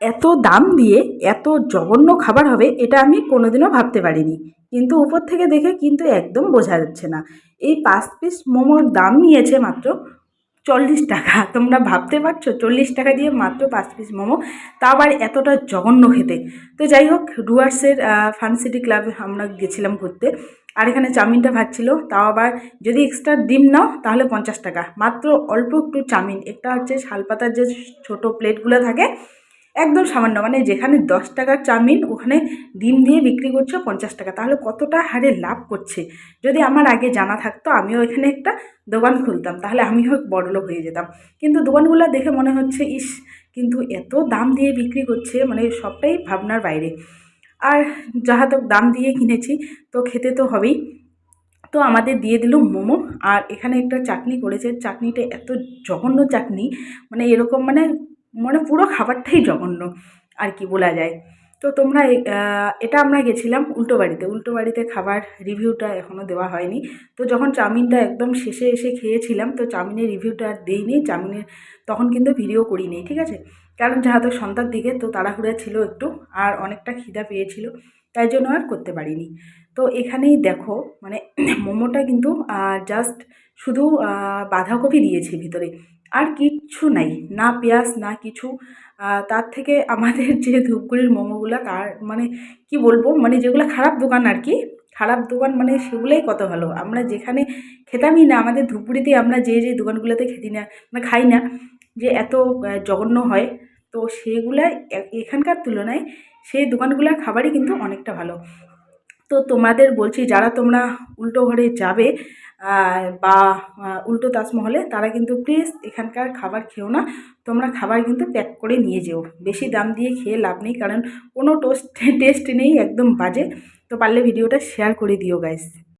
এত দাম দিয়ে এত জঘন্য খাবার হবে, এটা আমি কোনোদিনও ভাবতে পারিনি। কিন্তু উপর থেকে দেখে কিন্তু একদম বোঝা যাচ্ছে না। এই পাঁচ পিস মোমোর দাম নিয়েছে মাত্র চল্লিশ টাকা। তোমরা ভাবতে পারছ, চল্লিশ টাকা দিয়ে মাত্র পাঁচ পিস মোমো? তা আবার এতটা জঘন্য খেতে। তো যাই হোক ডুয়ার্সের ফান সিটি ক্লাবে আমরা গেছিলাম ঘুরতে। আর এখানে চাউমিনটা ভাজছিল তাও আবার যদি এক্সট্রা ডিম নাও, তাহলে পঞ্চাশ টাকা। মাত্র অল্প একটু চাউমিন। একটা হচ্ছে শালপাতার যে ছোটো প্লেটগুলো থাকে একদম সামান্য মানে যেখানে দশ টাকার চাউমিন, ওখানে ডিম দিয়ে বিক্রি করছে পঞ্চাশ টাকা। তাহলে কতটা হারে লাভ করছে? যদি আমার আগে জানা থাকতো, আমিও এখানে একটা দোকান খুলতাম, তাহলে আমিও বড়লোক হয়ে যেতাম। কিন্তু দোকানগুলো দেখে মনে হচ্ছে, ইস, কিন্তু এত দাম দিয়ে বিক্রি করছে মানে সবটাই ভাবনার বাইরে। আর যাহা তো দাম দিয়ে কিনেছি, তো খেতে তো হবেই। তো আমাদের দিয়ে দিল মোমো, আর এখানে একটা চাটনি করেছে। চাটনিটা এত জঘন্য চাটনি মানে এরকম মানে মানে পুরো খাবারটাই জঘন্য, আর কি বলা যায়। তো তোমরা এটা আমরা গেছিলাম উল্টো বাড়িতে। উল্টো বাড়িতে খাবার রিভিউটা এখনও দেওয়া হয়নি। তো যখন চাউমিনটা একদম শেষে এসে খেয়েছিলাম, তো চাউমিনের রিভিউটা আর দিইনি। চাউমিনের তখন কিন্তু ভিডিও করিনি, ঠিক আছে? কারণ যেহেতু সন্ধ্যার দিকে, তো তাড়াহুড়া ছিল একটু, আর অনেকটা খিদা পেয়েছিল। তাই জন্য আর করতে পারিনি। তো এখানেই দেখো মানে মোমোটা কিন্তু জাস্ট শুধু বাঁধাকপি দিয়েছি ভিতরে। আর কিচ্ছু নাই, না পেঁয়াজ, না কিছু। তার থেকে আমাদের যে ধূপগুড়ির মোমোগুলো, তার মানে কি বলব মানে যেগুলো খারাপ দোকান আর কি, খারাপ দোকান মানে সেগুলোই কত ভালো। আমরা যেখানে খেতামই না, আমাদের ধূপগুড়িতে আমরা যে যে দোকানগুলোতে খেতি না মানে খাই না, যে এত জঘন্য হয় তো সেগুলা এখানকার তুলনায় সেই দোকানগুলোর খাবারই কিন্তু অনেকটা ভালো। তো তোমাদের বলছি, যারা তোমরা উল্টো ঘরে যাবে বা উল্টো তাজমহলে, তারা কিন্তু প্লিজ এখানকার খাবার খেও না। তোমরা খাবার কিন্তু প্যাক করে নিয়ে যেও। বেশি দাম দিয়ে খেয়ে লাভ নেই, কারণ কোনো টোস্ট টেস্ট নেই, একদম বাজে। তো পারলে ভিডিওটা শেয়ার করে দিও গাইস